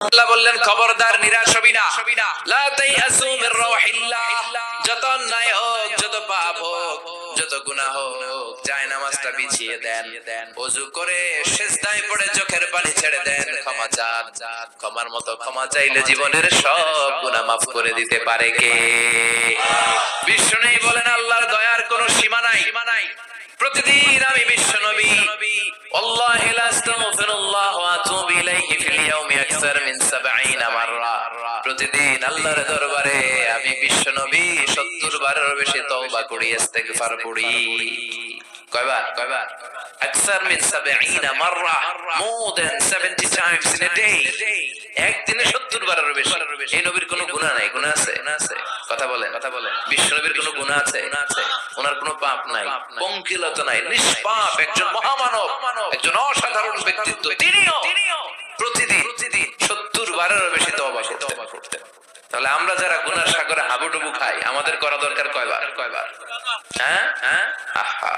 আল্লাহ বললেন, খবরদার, নিরাশ হবি না। যত অন্যায় হোক, যত পাপ হোক, যত গুনাহ হোক, যায় নামাজটা বিছিয়ে দেন। ওযু করে সিজদায় পড়ে চোখের পানি ছেড়ে দেন। ক্ষমা চান। ক্ষমার মতো ক্ষমা চাইলে জীবনের সব গুনাহ maaf করে দিতে পারে কে? বিষ্ণু বলেন, আল্লাহর দয়ার কোনো সীমা নাই। নাই প্রতিদিন আমি বিশ্ব নবী। আল্লাহি লা ফিল ইয়াউমি আকসার 70 মাররা প্রতিদিন আল্লাহর দরবারে আমি বিশ্ব 70 বারেরও বেশি তওবা করি, ইস্তেগফার পড়ি। কয়বার? কয়বার আকসার 70 মাররা more than 70 times in a day একদিনে 70 বারেরও বেশি। এই নবীর কোনো নাই আছে? কথা কথা কোনো আছে? ওনার কোনো পাপ নাই নাই একজন মহামানব, একজন অসাধারণ ব্যক্তিত্ব। তিনিও প্রতিদিন প্রতিদিন সত্তর বারেরও বেশি তবা করতেন তাহলে আমরা যারা গুনার সাগরে হাবুডুবু খাই আমাদের করা দরকার কয়বার? কয়বার? হ্যাঁ? হ্যাঁ? আহা।